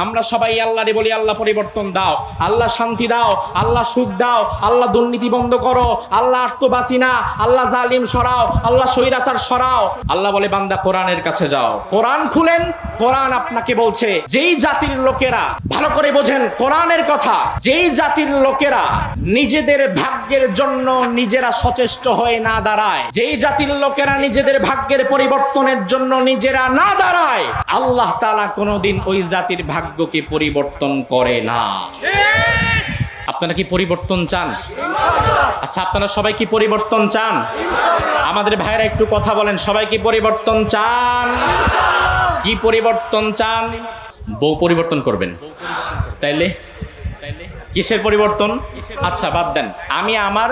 আমরা সবাই আল্লাহরে বলি, আল্লাহ পরিবর্তন দাও, আল্লাহ শান্তি দাও, আল্লাহ সুখ দাও, আল্লাহ দুর্নীতি বন্ধ করো, আল্লাহ আত্মবাসী না, আল্লাহ জালিম সরাও, আল্লাহ স্বৈরাচার সরাও। আল্লাহ বলে, বান্দা, কোরআনের কাছে যাও। কোরআন খুলেন, কোরআন আপনাকে বলছে, যেই জাতির লোকেরা, ভালো করে বোঝেন, কোরআনের কথা, যেই জাতির লোকেরা নিজেদের ভাগ্যের জন্য নিজেরা সচেষ্ট হয়ে না দাঁড়ায়, যেই জাতির লোকেরা নিজেদের ভাগ্যের পরিবর্তনের জন্য নিজেরা না দাঁড়ায়, আল্লাহ তালা কোনোদিন ওই জাতির ভাগ্যকে পরিবর্তন করে না। আপনারা কি পরিবর্তন চান? আচ্ছা আপনারা সবাই কি পরিবর্তন চান? আমাদের ভাইরা একটু কথা বলেন, সবাই কি পরিবর্তন চান? কি পরিবর্তন চান? বউ পরিবর্তন করবেন। তাইলে? কিসের পরিবর্তন? আচ্ছা বাদ দেন। আমি আমার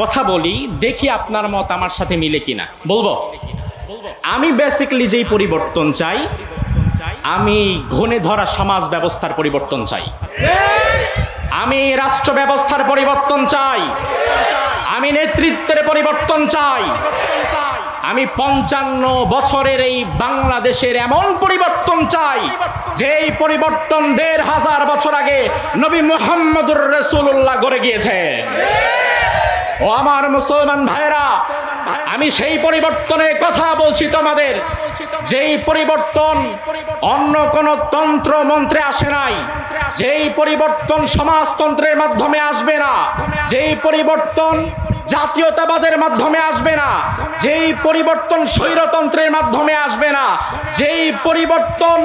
কথা বলি, দেখি আপনার মত আমার সাথে মিলে কিনা। বলব? আমি বেসিক্যালি যেই পরিবর্তন চাই আমি ঘনে ধরা সমাজ ব্যবস্থার পরিবর্তন চাই। আমি রাষ্ট্র ব্যবস্থার পরিবর্তন চাই। আমি নেতৃত্বের পরিবর্তন চাই। আমি পঞ্চান্ন বছরের এই বাংলাদেশের এমন পরিবর্তন চাই যে এই পরিবর্তন দেড় হাজার বছর আগে নবী মোহাম্মদুর রসুল্লাহ গড়ে গিয়েছে। ও আমার মুসলমান ভাইরা আমি সেই পরিবর্তনের কথা বলছি তোমাদের। যেই পরিবর্তন অন্য কোন তন্ত্র মন্ত্রে আসে নাই, যেই পরিবর্তন সমাজতন্ত্রের মাধ্যমে আসবে না, যেই পরিবর্তন জাতীয়তাবাদের মাধ্যমে আসবে না, যেই পরিবর্তন স্বৈরতন্ত্রের মাধ্যমে আসবে না, যেই পরিবর্তন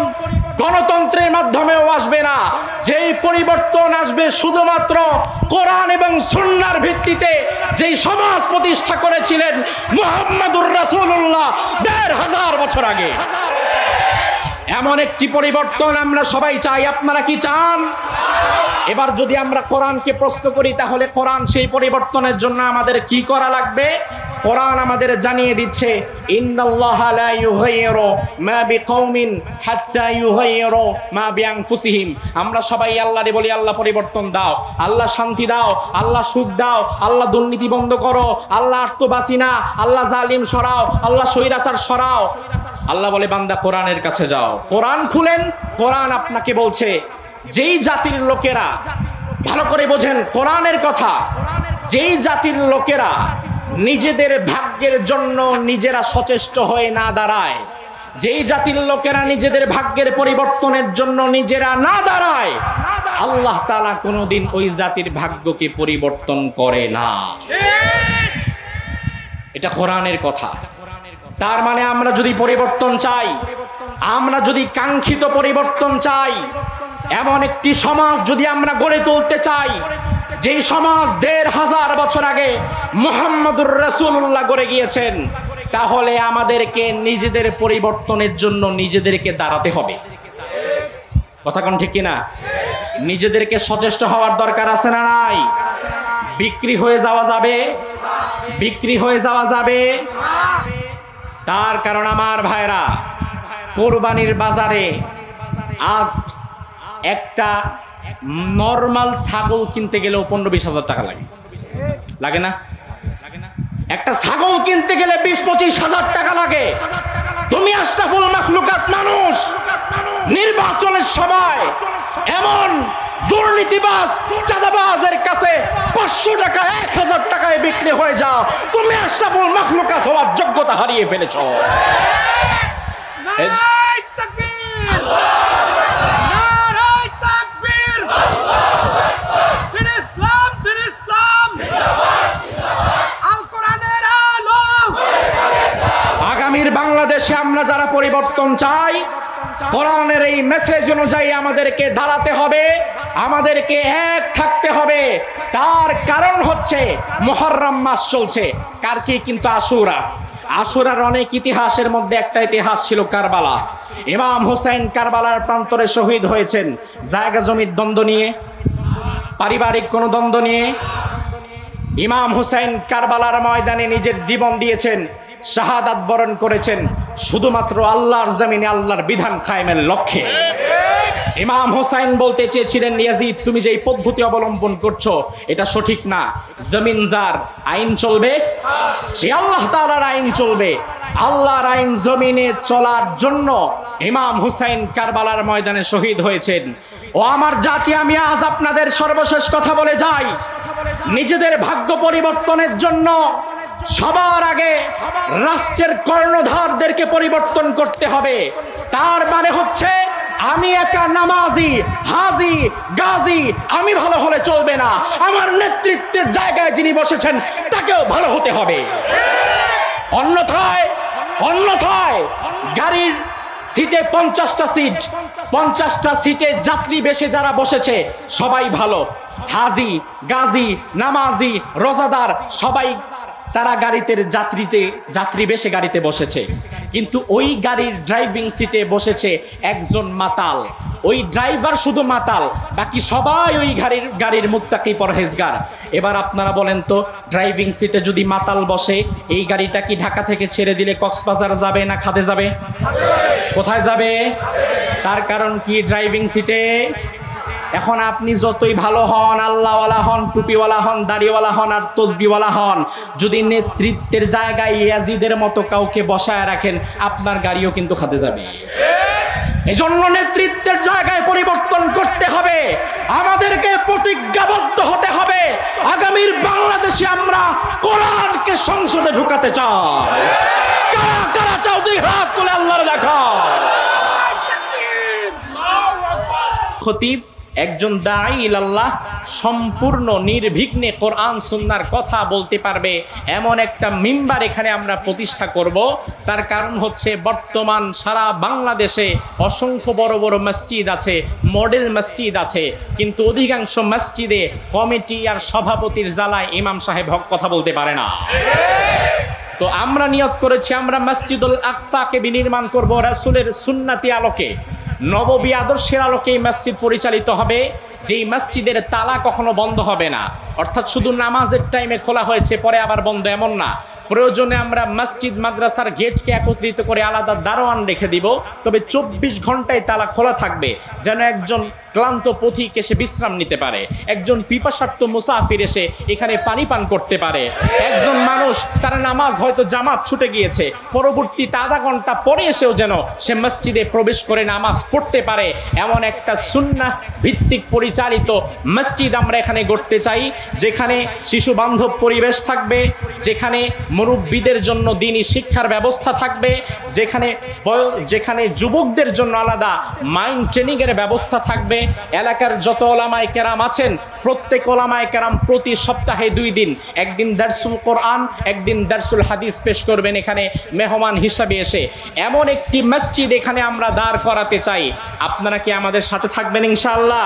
গণতন্ত্রের মাধ্যমেও আসবে পরিবর্তন আসবে শুধুমাত্র কোরআন এবং সুন্নার ভিত্তিতে যেই সমাজ প্রতিষ্ঠা করেছিলেন মুহাম্মাদুর রাসূলুল্লাহ দেড় হাজার বছর আগে। এমন একটি পরিবর্তন আমরা সবাই চাই। আপনারা কি চান? এবার যদি আমরা কোরআনকে প্রশ্ন করি, তাহলে কোরআন সেই পরিবর্তনের জন্য আমাদের কি করা লাগবে? কোরআন আমাদের জানিয়ে দিচ্ছে আমরা সবাই আল্লাহরে বলি, আল্লাহ পরিবর্তন দাও, আল্লাহ শান্তি দাও, আল্লাহ সুখ দাও, আল্লাহ দুর্নীতি বন্ধ করো, আল্লাহ আত্মবাসী না আল্লাহ জালিম সরাও, আল্লাহ স্বৈরাচার সরাও। আল্লাহ বলে, বান্দা, কোরআনের কাছে যাও। কোরআন খুলেন, কোরআন আপনাকে বলছে, যেই জাতির লোকেরা ভালো করে বোঝেন, কোরআনের কথা, যেই জাতির লোকেরা নিজেদের ভাগ্যের জন্য নিজেরা সচেষ্ট হয়ে না দাঁড়ায়। যেই জাতির লোকেরা নিজেদের ভাগ্যের পরিবর্তনের জন্য নিজেরা না দাঁড়ায়, আল্লাহ তাআলা কোনোদিন ওই জাতির ভাগ্যকে পরিবর্তন করে না। এটা কোরআনের কথা। তার মানে আমরা যদি পরিবর্তন চাই, আমরা যদি কাঙ্ক্ষিত পরিবর্তন চাই, এমন একটি সমাজ যদি আমরা গড়ে তুলতে চাই যেই সমাজ দেড় হাজার বছর আগে মোহাম্মদুর রসুল্লাহ গড়ে গিয়েছেন, তাহলে আমাদেরকে নিজেদের পরিবর্তনের জন্য নিজেদেরকে দাঁড়াতে হবে। কথা কোন ঠিক কিনা? নিজেদেরকে সচেষ্ট হওয়ার দরকার আছে না নাই? বিক্রি হয়ে যাওয়া যাবে? বিক্রি হয়ে যাওয়া যাবে? তার কারণ আমার ভাইরা, কোরবানির বাজারে আজ একটা নর্মাল ছাগল কিনতে গেলেও পনেরো বিশ হাজার টাকা লাগে। লাগে না? একটা ছাগল কিনতে গেলে বিশ পঁচিশ হাজার টাকা লাগে। তুমি আশরাফুল মাখলুকাত মানুষ। নির্বাচনের সময় এমন দুর্নীতিবাজ চাঁদাবাজের কাছে পাঁচশো টাকা এক হাজার টাকায় বিক্রি হয়ে যাও। তুমি আশরাফুল মাখলুকাত হওয়ার যোগ্যতা হারিয়ে ফেলেছ এই- নারায় তাকবীর নারায় তাকবীর দিন ইসলাম দিন ইসলাম আল কোরআনের আলো আগামীর বাংলাদেশে আমরা যারা পরিবর্তন চাই, কোরআনের এই মেসেজ অনুযায়ী আমাদেরকে দাঁড়াতে হবে, আমাদেরকে এক থাকতে হবে। তার কারণ হচ্ছে মোহররম মাস চলছে। কার কি কিন্তু আশুরা? আশুরার অনেক ইতিহাসের মধ্যে একটা ইতিহাস ছিল কারবালা। ইমাম হোসেন কারবালার প্রান্তরে শহীদ হয়েছেন। জায়গা জমির দ্বন্দ্ব নিয়ে, পারিবারিক কোনো দ্বন্দ্ব নিয়ে ইমাম হুসাইন কারবালার ময়দানে নিজের জীবন দিয়েছেন, শাহাদাত বরণ করেছেন। শুধুমাত্র আল্লাহর জমিনে আল্লাহর বিধান কায়েমের লক্ষ্যে। ইমাম হুসাইন বলতে চেয়েছিলেন, ইয়াজিদ, তুমি যেই পদ্ধতি অবলম্বন করছ, এটা সঠিক না। জমিন যার আইন চলবে, সে আল্লাহ তাআলার আইন চলবে। আল্লাহর আইন জমিনে চলার জন্য ইমাম হুসাইন কারবালার ময়দানে শহীদ হয়েছেন। ও আমার জাতি, আমি আজ আপনাদের সর্বশেষ কথা বলে যাই। নিজেদের ভাগ্য পরিবর্তনের জন্য সবার আগে রাষ্ট্রের কর্ণধারদেরকে পরিবর্তন করতে হবে। তার মানে হচ্ছে, আমি একা নামাজি, হাজি, গাজী, আমি ভালো হলে চলবে না। আমার নেতৃত্বের জায়গায় যিনি বসেছেন, তাকেও ভালো হতে হবে। অন্যথায় অন্যথায় গাড়ির সিটে পঞ্চাশটা সিট, পঞ্চাশটা সিটে যাত্রী বেশে যারা বসেছে, সবাই ভালো। হাজি, গাজী, নামাজি, রোজাদার, সবাই তারা গাড়িতে যাত্রীতে, যাত্রী বেশে গাড়িতে বসেছে। কিন্তু ওই গাড়ির ড্রাইভিং সিটে বসেছে একজন মাতাল। ওই ড্রাইভার শুধু মাতাল, বাকি সবাই ওই গাড়ির গাড়ির মুত্তাকি পরহেজগার। এবার আপনারা বলেন তো ড্রাইভিং সিটে যদি মাতাল বসে, এই গাড়িটা কি ঢাকা থেকে ছেড়ে দিলে কক্সবাজার যাবে না খাদে যাবে? কোথায় যাবে? তার কারণ কি ড্রাইভিং সিটে এখন আপনি যতই ভালো হন, আল্লাহওয়ালা হন, টুপিওয়ালা হন, দাড়িওয়ালা হন আর তসবিওয়ালা হন, যদি নেতৃত্বের জায়গায় ইয়াজিদের মতো কাউকে বসায় রাখেন, আপনার গাড়িও কিন্তু খাতে যাবে। এজন্য নেতৃত্বের জায়গায় পরিবর্তন করতে হবে। আমাদেরকে প্রতিজ্ঞাবদ্ধ হতে হবে। আগামীর বাংলাদেশে আমরা কোরআনকে সংসদে ঢুকাতে চাই। কারা কারা চাও? দুই হাত তুলে আল্লাহর দেখা খতিব একজন দাঈ ইলাল্লাহ সম্পূর্ণ নির্বিঘ্নে কোরআন সুন্নার কথা বলতে পারবে। এমন একটা মিম্বার এখানে আমরা প্রতিষ্ঠা করব। তার কারণ হচ্ছে বর্তমান সারা বাংলাদেশে অসংখ্য বড় বড় মসজিদ আছে, মডেল মসজিদ আছে। কিন্তু অধিকাংশ মসজিদে কমিটি আর সভাপতির জ্বালায় ইমাম সাহেব হক কথা বলতে পারে না। তো আমরা নিয়ত করেছি আমরা মসজিদুল আকসাকে বিনির্মাণ করব রাসূলের সুন্নাতি আলোকে। নববী আদর্শের আলোকে এই মসজিদ পরিচালিত হবে। যেই মসজিদের তালা কখনো বন্ধ হবে না। অর্থাৎ শুধু নামাজের টাইমে খোলা হয়েছে, পরে আবার বন্ধ এমন না। প্রয়োজনে আমরা মসজিদ, মাদ্রাসার গেটকে একত্রিত করে আলাদা দারোয়ান রেখে দিব। তবে চব্বিশ ঘন্টায় তালা খোলা থাকবে, যেন একজন ক্লান্ত পথিক এসে বিশ্রাম নিতে পারে। একজন পিপাসার্থ মুসাফির এসে এখানে পানি পান করতে পারে। একজন মানুষ, তার নামাজ হয়তো জামাত ছুটে গিয়েছে। পরবর্তীতে আধা ঘণ্টা পরে এসেও যেন সে মসজিদে প্রবেশ করে নামাজ পড়তে পারে। এমন একটা সুন্নাহ ভিত্তিক পরিচালিত মসজিদ আমরা এখানে গড়তে চাই, যেখানে শিশু বান্ধব পরিবেশ থাকবে, যেখানে মুরব্বীদের জন্য দিনই শিক্ষার ব্যবস্থা থাকবে, যেখানে যেখানে যুবকদের জন্য আলাদা মাইন্ড ট্রেনিংয়ের ব্যবস্থা থাকবে। এলাকার যত ওলামায় কেরাম আছেন, প্রত্যেক ওলামায় কেরাম প্রতি সপ্তাহে দুই দিন, একদিন দার্সুল কোরআন, একদিন দার্সুল হাদিস পেশ করবেন এখানে মেহমান হিসাবে এসে। এমন একটি মসজিদ এখানে আমরা দাঁড় করাতে চাই। আপনারা কি আমাদের সাথে থাকবেন ইনশাআল্লাহ?